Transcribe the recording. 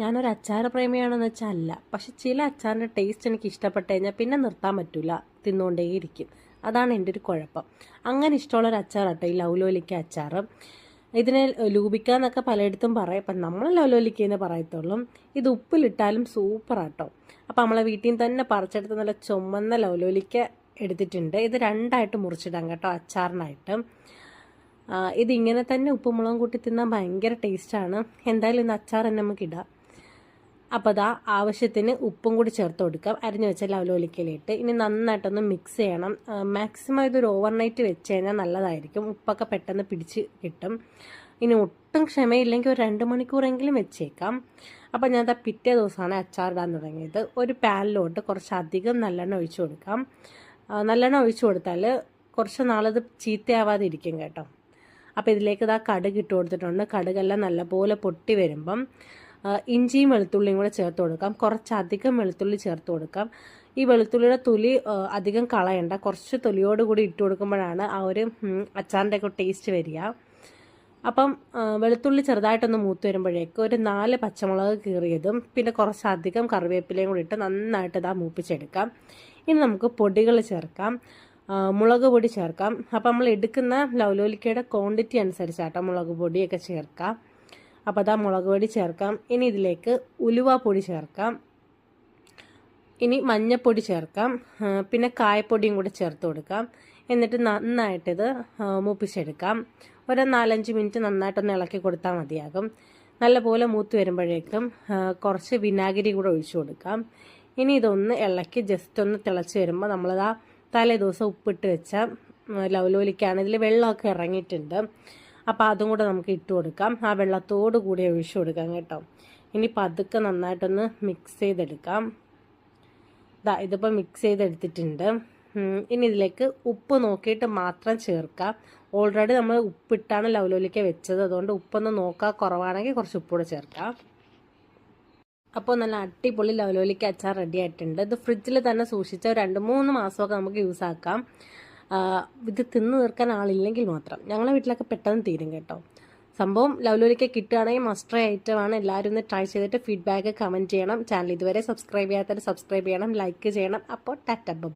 ഞാനൊരു അച്ചാർ പ്രേമിയാണെന്ന് വെച്ചാൽ അല്ല. പക്ഷെ ചില അച്ചാറിന്റെ ടേസ്റ്റ് എനിക്ക് ഇഷ്ടപ്പെട്ട് കഴിഞ്ഞാൽ പിന്നെ നിർത്താൻ പറ്റില്ല തിന്നുകൊണ്ടേയിരിക്കും അതാണ് എന്റെ ഒരു കുഴപ്പം. അങ്ങനെ ഇഷ്ടമുള്ളൊരു അച്ചാർ കേട്ടോ ഈ ലൗലോലിക്ക അച്ചാർ ഇതിനെ ലൂബിക്ക എന്നൊക്കെ പലയിടത്തും പറയും. അപ്പം നമ്മൾ ലൗലോലിക്ക എന്ന് പറയത്തുള്ളൂ. ഇത് ഉപ്പിലിട്ടാലും സൂപ്പറാട്ടോ. അപ്പം നമ്മളെ വീട്ടിൽ നിന്ന് തന്നെ പറിച്ചെടുത്ത് നല്ല ചുമന്ന ലൗലോലിക്ക എടുത്തിട്ടുണ്ട്. ഇത് രണ്ടായിട്ട് മുറിച്ചിടാം കേട്ടോ അച്ചാറിനായിട്ട്. ഇതിങ്ങനെ തന്നെ ഉപ്പും മുളകും കൂട്ടി തിന്നാൻ ഭയങ്കര ടേസ്റ്റാണ് എന്തായാലും ഇന്ന് അച്ചാർ തന്നെ നമുക്ക് ഇടാം. അപ്പോൾ അതാ ആവശ്യത്തിന് ഉപ്പും കൂടി ചേർത്ത് കൊടുക്കാം. അരിഞ്ഞു വെച്ച ലവലോലിക്കലിട്ട് ഇനി നന്നായിട്ടൊന്ന് മിക്സ് ചെയ്യണം. മാക്സിമം ഇതൊരു ഓവർനൈറ്റ് വെച്ച് കഴിഞ്ഞാൽ നല്ലതായിരിക്കും. ഉപ്പൊക്കെ പെട്ടെന്ന് പിടിച്ച് കിട്ടും. ഇനി ഒട്ടും ക്ഷമയില്ലെങ്കിൽ ഒരു രണ്ട് മണിക്കൂറെങ്കിലും വെച്ചേക്കാം. അപ്പോൾ ഞാൻ ദാ പിറ്റേ ദിവസമാണ് അച്ചാർ ഇടാൻ തുടങ്ങിയത്. ഒരു പാനിലോട്ട് കുറച്ചധികം നല്ലെണ്ണ ഒഴിച്ചു കൊടുക്കാം. നല്ലെണ്ണ ഒഴിച്ചു കൊടുത്താൽ കുറച്ച് നാളത് ചീത്തയാവാതെ ഇരിക്കും കേട്ടോ. അപ്പോൾ ഇതിലേക്ക് ഇതാ കടുക് ഇട്ട് കൊടുത്തിട്ടുണ്ട്. കടുകെല്ലാം നല്ലപോലെ പൊട്ടി വരുമ്പം ഇഞ്ചിയും വെളുത്തുള്ളിയും കൂടെ ചേർത്ത് കൊടുക്കാം. കുറച്ചധികം വെളുത്തുള്ളി ചേർത്ത് കൊടുക്കാം. ഈ വെളുത്തുള്ളിയുടെ തൊലി അധികം കളയണ്ട. കുറച്ച് തൊലിയോട് കൂടി ഇട്ട് കൊടുക്കുമ്പോഴാണ് ആ ഒരു അച്ചാറിന്റെ ഒക്കെ ടേസ്റ്റ് വരിക. അപ്പം വെളുത്തുള്ളി ചെറുതായിട്ടൊന്ന് മൂത്ത് വരുമ്പോഴേക്ക് ഒരു നാല് പച്ചമുളക് കീറിയതും പിന്നെ കുറച്ചധികം കറിവേപ്പിലയും കൂടി ഇട്ട് നന്നായിട്ട് ഇതാ മൂപ്പിച്ചെടുക്കാം. ഇനി നമുക്ക് പൊടികൾ ചേർക്കാം. മുളക് പൊടി ചേർക്കാം. അപ്പം നമ്മൾ എടുക്കുന്ന ലൗലോലിക്കയുടെ ക്വാണ്ടിറ്റി അനുസരിച്ചാട്ടോ മുളക് പൊടിയൊക്കെ ചേർക്കാം. അപ്പോൾ അതാ മുളക് പൊടി ചേർക്കാം. ഇനി ഇതിലേക്ക് ഉലുവ പൊടി ചേർക്കാം. ഇനി മഞ്ഞൾപ്പൊടി ചേർക്കാം. പിന്നെ കായപ്പൊടിയും കൂടെ ചേർത്ത് കൊടുക്കാം. എന്നിട്ട് നന്നായിട്ടിത് മൂപ്പിച്ചെടുക്കാം. ഒരു നാലഞ്ച് മിനിറ്റ് നന്നായിട്ടൊന്ന് ഇളക്കി കൊടുത്താൽ മതിയാകും. നല്ലപോലെ മൂത്ത് വരുമ്പോഴേക്കും കുറച്ച് വിനാഗിരി കൂടെ ഒഴിച്ചു കൊടുക്കാം. ഇനി ഇതൊന്ന് ഇളക്കി ജസ്റ്റ് ഒന്ന് തിളച്ച് വരുമ്പോൾ നമ്മളിതാ തലേ ദിവസം ഉപ്പിട്ട് വെച്ച ലവലോലിക്കാണ് ഇതിൽ വെള്ളമൊക്കെ ഇറങ്ങിയിട്ടുണ്ട്. അപ്പോൾ അതും കൂടെ നമുക്ക് ഇട്ട് കൊടുക്കാം. ആ വെള്ളത്തോട് കൂടി ഒഴിച്ചു കൊടുക്കാം കേട്ടോ. ഇനി പതുക്കെ നന്നായിട്ടൊന്ന് മിക്സ് ചെയ്തെടുക്കാം. ദാ ഇതിപ്പോൾ മിക്സ് ചെയ്തെടുത്തിട്ടുണ്ട്. ഇനി ഇതിലേക്ക് ഉപ്പ് നോക്കിയിട്ട് മാത്രം ചേർക്കാം. ഓൾറെഡി നമ്മൾ ഉപ്പിട്ടാണ് ലവലോലിക്ക വെച്ചത്. അതുകൊണ്ട് ഉപ്പൊന്ന് നോക്കാൻ കുറവാണെങ്കിൽ കുറച്ച് ഉപ്പൂടെ ചേർക്കാം. അപ്പോൾ നല്ല അടിപൊളി ലവലോലിക്ക അച്ചാർ റെഡി ആയിട്ടുണ്ട്. ഇത് ഫ്രിഡ്ജിൽ തന്നെ സൂക്ഷിച്ച രണ്ട് മൂന്ന് മാസമൊക്കെ നമുക്ക് യൂസ് ആക്കാം. ഇത് തിന്നു തീർക്കാൻ ആളില്ലെങ്കിൽ മാത്രം. ഞങ്ങളുടെ വീട്ടിലൊക്കെ പെട്ടെന്ന് തീരും കേട്ടോ. സംഭവം ലവ്ലോലിക്ക് കിട്ടുകയാണെങ്കിൽ മസ്റ്റർ ഐറ്റമാണ് എല്ലാവരും ഒന്ന് ട്രൈ ചെയ്തിട്ട് ഫീഡ്ബാക്ക് കമന്റ് ചെയ്യണം. ചാനൽ ഇതുവരെ സബ്സ്ക്രൈബ് ചെയ്യാത്തവർ സബ്സ്ക്രൈബ് ചെയ്യണം. ലൈക്ക് ചെയ്യണം. അപ്പോൾ ടാറ്റ